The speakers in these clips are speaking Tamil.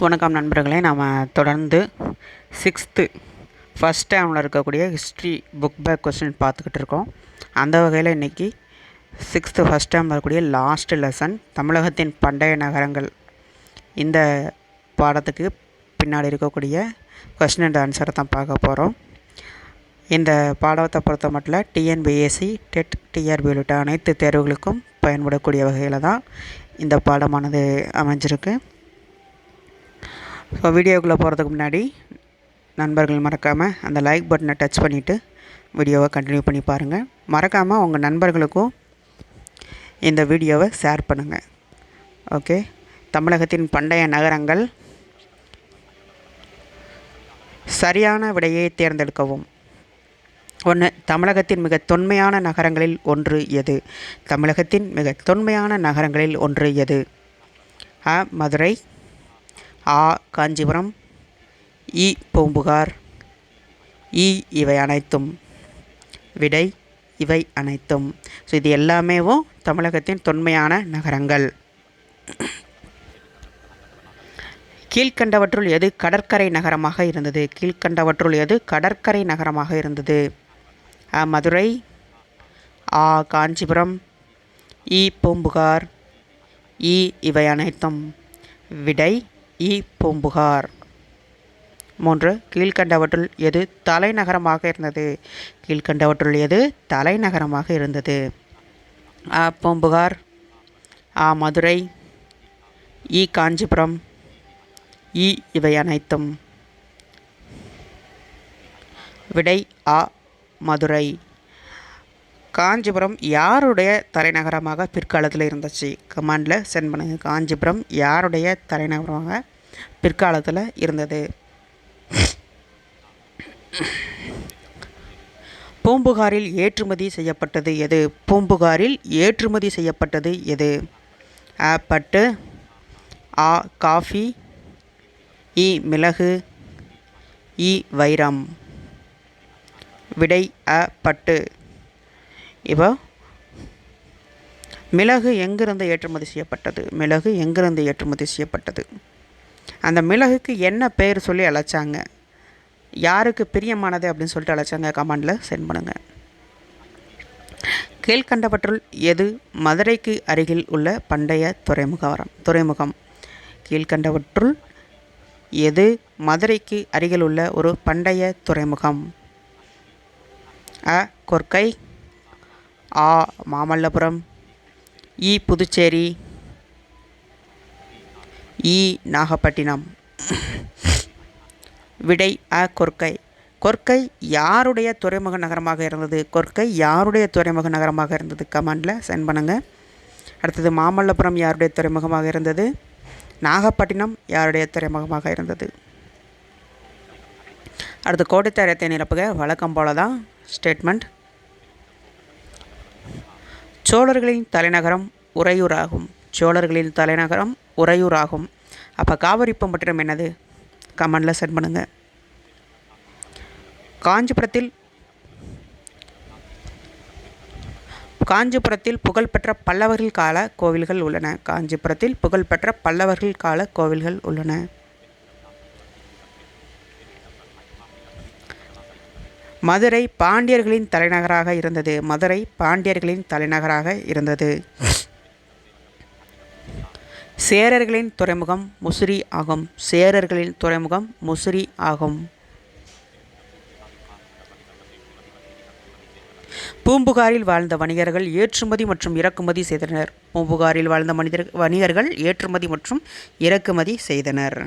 வணக்கம் நண்பர்களே. நாம் தொடர்ந்து சிக்ஸ்த்து ஃபஸ்ட் டேமில் இருக்கக்கூடிய ஹிஸ்ட்ரி புக் பேக் கொஸ்டின் பார்த்துக்கிட்டு இருக்கோம். அந்த வகையில் இன்றைக்கி சிக்ஸ்த்து ஃபஸ்ட் டேமில் இருக்கக்கூடிய லாஸ்ட் லெசன் தமிழகத்தின் பண்டைய நகரங்கள். இந்த பாடத்துக்கு பின்னாடி இருக்கக்கூடிய கொஸ்டின் அண்ட் ஆன்சரை தான் பார்க்க போகிறோம் இந்த பாடத்தை பொறுத்த மட்டும் டிஎன்பிஎஸ்சி டெட் டிஆர்பி உள்ளிட்ட அனைத்து தேர்வுகளுக்கும் பயன்படக்கூடிய வகையில் தான் இந்த பாடமானது அமைஞ்சிருக்கு. ஸோ வீடியோக்குள்ளே போகிறதுக்கு முன்னாடி நண்பர்கள் மறக்காமல் அந்த லைக் பட்டனை டச் பண்ணிவிட்டு வீடியோவை கண்டினியூ பண்ணி பாருங்கள் மறக்காமல் உங்கள் நண்பர்களுக்கும் இந்த வீடியோவை ஷேர் பண்ணுங்கள் ஓகே தமிழகத்தின் பண்டைய நகரங்கள் சரியான விடையை தேர்ந்தெடுக்கவும். ஒன்று தமிழகத்தின் மிக தொன்மையான நகரங்களில் ஒன்று எது? தமிழகத்தின் மிக தொன்மையான நகரங்களில் ஒன்று எது? அ மதுரை ஆ காஞ்சிபுரம். இ பூம்புகார். இ இவை அனைத்தும். விடை இவை அனைத்தும். ஸோ இது எல்லாமேவும் தமிழகத்தின் தொன்மையான நகரங்கள். கீழ்கண்டவற்றுள் எது கடற்கரை நகரமாக இருந்தது? கீழ்கண்டவற்றுள் எது கடற்கரை நகரமாக இருந்தது? அ மதுரை. ஆ காஞ்சிபுரம். இ பூம்புகார். இ இவை அனைத்தும். விடை இ. பூம்புகார். மூன்று கீழ்கண்டவற்றுள் எது தலைநகரமாக இருந்தது? கீழ்கண்டவற்றுள் எது தலைநகரமாக இருந்தது? அ. பூம்புகார். ஆ மதுரை. இ. காஞ்சிபுரம். இ. இவை அனைத்தும். விடை ஆ மதுரை. காஞ்சிபுரம் யாருடைய தலைநகரமாக பிற்காலத்தில் இருந்துச்சு? கமாண்டில் சென்ட் பண்ணுங்கள் காஞ்சிபுரம் யாருடைய தலைநகரமாக பிற்காலத்தில் இருந்தது? பூம்புகாரில் ஏற்றுமதி செய்யப்பட்டது எது? பூம்புகாரில் ஏற்றுமதி செய்யப்பட்டது எது? அ பட்டு. ஆ காஃபி. இ மிளகு. இ வைரம். விடை அ பட்டு. இப்போ மிளகு எங்கிருந்து ஏற்றுமதி செய்யப்பட்டது? மிளகு எங்கிருந்து ஏற்றுமதி செய்யப்பட்டது? அந்த மிளகுக்கு என்ன பெயர் சொல்லி அழைச்சாங்க? யாருக்கு பிரியமானது அப்படின்னு சொல்லிட்டு அழைச்சாங்க கமெண்டில் சென்ட் பண்ணுங்கள் கீழ்கண்டவற்றுள் எது? மதுரைக்கு அருகில் உள்ள பண்டைய துறைமுகம் துறைமுகம். கீழ்கண்டவற்றுள் எது? மதுரைக்கு அருகில் உள்ள ஒரு பண்டைய துறைமுகம். அ கொர்க்கை ஆ மாமல்லபுரம். இ புதுச்சேரி. இ நாகப்பட்டினம். விடை அ கொர்க்கை கொர்க்கை யாருடைய துறைமுக நகரமாக இருந்தது? கொர்க்கை யாருடைய துறைமுக நகரமாக இருந்தது? கமெண்டில் சென்ட் பண்ணுங்கள் அடுத்தது மாமல்லபுரம் யாருடைய துறைமுகமாக இருந்தது? நாகப்பட்டினம் யாருடைய துறைமுகமாக இருந்தது? அடுத்து கோடித்தாரியத்தை நிரப்புக. வழக்கம் போல தான் ஸ்டேட்மெண்ட் சோழர்களின் தலைநகரம் உறையூர் ஆகும் சோழர்களின் தலைநகரம் உறையூர் ஆகும் அப்போ காவிரிப்பம்பட்டினம் என்னது? கமெண்டில் சென்ட் பண்ணுங்கள் காஞ்சிபுரத்தில் காஞ்சிபுரத்தில் புகழ்பெற்ற பல்லவர்கள் கால கோவில்கள் உள்ளன. காஞ்சிபுரத்தில் புகழ்பெற்ற பல்லவர்கள் கால கோவில்கள் உள்ளன. மதுரை பாண்டியர்களின் தலைநகராக இருந்தது. மதுரை பாண்டியர்களின் தலைநகராக இருந்தது. சேரர்களின் துறைமுகம் முசிறி ஆகும். சேரர்களின் துறைமுகம் முசிறி ஆகும். பூம்புகாரில் வாழ்ந்த வணிகர்கள் ஏற்றுமதி மற்றும் இறக்குமதி செய்தனர். பூம்புகாரில் வாழ்ந்த மனிதர் வணிகர்கள் ஏற்றுமதி மற்றும் இறக்குமதி செய்தனர்.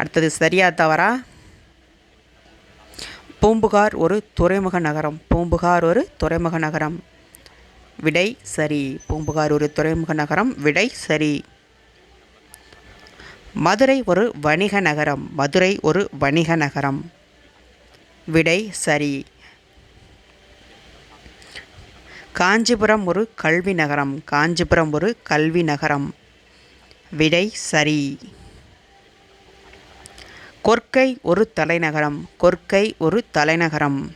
அடுத்தது சரியா தவறா? பூம்புகார் ஒரு துறைமுக நகரம். பூம்புகார் ஒரு துறைமுக நகரம். விடை சரி. பூம்புகார் ஒரு துறைமுக நகரம். விடை சரி. மதுரை ஒரு வணிக நகரம். மதுரை ஒரு வணிக நகரம். விடை சரி. காஞ்சிபுரம் ஒரு கல்வி நகரம். காஞ்சிபுரம் ஒரு கல்வி நகரம். விடை சரி. கொர்க்கை ஒரு தலைநகரம் கொர்க்கை ஒரு தலைநகரம்.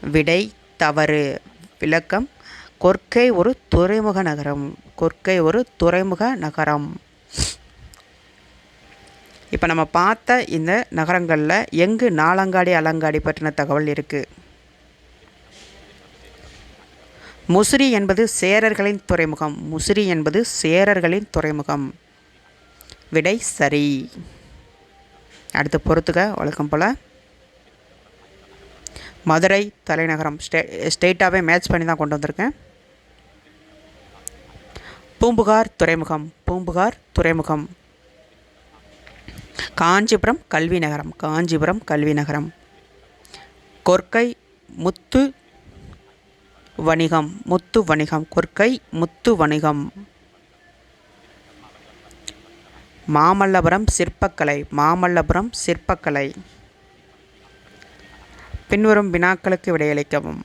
விடை தவறு. விளக்கம். கொர்க்கை ஒரு துறைமுக நகரம். கொர்க்கை ஒரு துறைமுக நகரம். இப்போ நம்ம பார்த்த இந்த நகரங்களில் எங்கு நாலங்காடி அலங்காடி பற்றின தகவல் இருக்குது முசிறி என்பது சேரர்களின் துறைமுகம். முசிறி என்பது சேரர்களின் துறைமுகம். விடை சரி. அடுத்து பொறுத்துக்க வழக்கம் போல். மதுரை தலைநகரம் ஸ்டே ஸ்டேட்டாகவே மேட்ச் பண்ணி தான் கொண்டு வந்திருக்கேன். பூம்புகார் துறைமுகம் பூம்புகார் துறைமுகம். காஞ்சிபுரம் கல்வி நகரம் காஞ்சிபுரம் கல்வி நகரம். கொர்க்கை முத்து வணிகம் முத்து வணிகம் கொர்க்கை முத்து வணிகம். மாமல்லபுரம் சிற்பக்கலை மாமல்லபுரம் சிற்பக்கலை. பின்வரும் வினாக்களுக்கு விடையளிக்கவும்.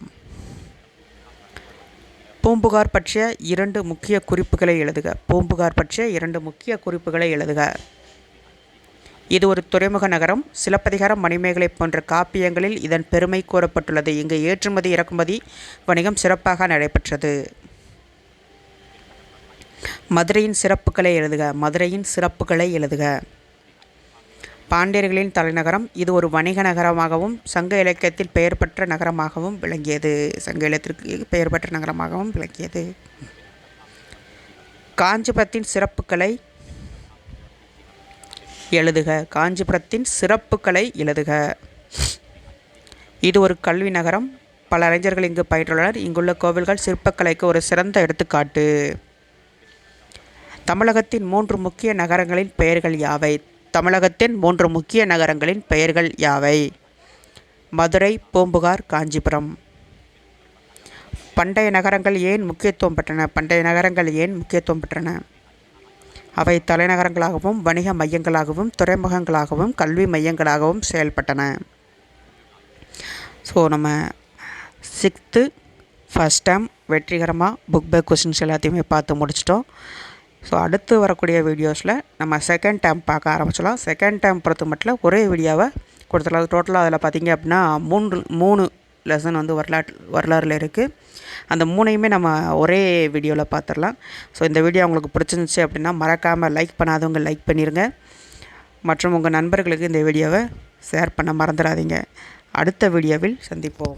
பூம்புகார் பற்றிய இரண்டு முக்கிய குறிப்புகளை எழுதுக. பூம்புகார் பற்றிய இரண்டு முக்கிய குறிப்புகளை எழுதுக. இது ஒரு துறைமுக நகரம். சிலப்பதிகாரம் மணிமேகலை போன்ற காப்பியங்களில் இதன் பெருமை கூறப்பட்டுள்ளது. இங்கு ஏற்றுமதி இறக்குமதி வணிகம் சிறப்பாக நடைபெற்றது. மதுரையின் சிறப்புகளை எழுதுக. மதுரையின் சிறப்புகளை எழுதுக. பாண்டியர்களின் தலைநகரம் இது ஒரு வணிக நகரமாகவும் சங்க இலக்கியத்தில் பெயர் பெற்ற நகரமாகவும் விளங்கியது. சங்க இலக்கியத்திற்கு பெயர் பெற்ற நகரமாகவும் விளங்கியது. காஞ்சிபுரத்தின் சிறப்புகளை எழுதுக. காஞ்சிபுரத்தின் சிறப்புகளை எழுதுக. இது ஒரு கல்வி நகரம். பல அறிஞர்கள் இங்கு பயிற்றுள்ளனர் இங்குள்ள கோவில்கள் சிற்பக்கலைக்கு ஒரு சிறந்த எடுத்துக்காட்டு. தமிழகத்தின் மூன்று முக்கிய நகரங்களின் பெயர்கள் யாவை? தமிழகத்தின் மூன்று முக்கிய நகரங்களின் பெயர்கள் யாவை? மதுரை பூம்புகார் காஞ்சிபுரம். பண்டைய நகரங்கள் ஏன் முக்கியத்துவம் பெற்றன? பண்டைய நகரங்கள் ஏன் முக்கியத்துவம் பெற்றன? அவை தலைநகரங்களாகவும் வணிக மையங்களாகவும் துறைமுகங்களாகவும் கல்வி மையங்களாகவும் செயல்பட்டன. ஸோ நம்ம சிக்ஸ்த்து ஃபஸ்ட் டைம் வெற்றிகரமாக புக் பேக் கொஸ்டின்ஸ் எல்லாத்தையுமே பார்த்து முடிச்சிட்டோம். ஸோ அடுத்து வரக்கூடிய வீடியோஸில் நம்ம செகண்ட் டைம் பார்க்க ஆரம்பிச்சிடலாம். செகண்ட் டைம் பொறுத்த மட்டும் ஒரே வீடியோவை கொடுத்துடலாம். டோட்டலாக அதில் பார்த்திங்க அப்படின்னா மூன்று மூணு லெசன் வந்து வரலாற்று வரலாறில் இருக்குது அந்த மூணையுமே நம்ம ஒரே வீடியோவில் பார்த்துடலாம். ஸோ இந்த வீடியோ உங்களுக்கு பிடிச்சிருந்துச்சி அப்படின்னா மறக்காமல் லைக் பண்ணாதவங்க லைக் பண்ணிடுங்க மற்றும் உங்கள் நண்பர்களுக்கு இந்த வீடியோவை ஷேர் பண்ண மறந்துடாதீங்க. அடுத்த வீடியோவில் சந்திப்போம்.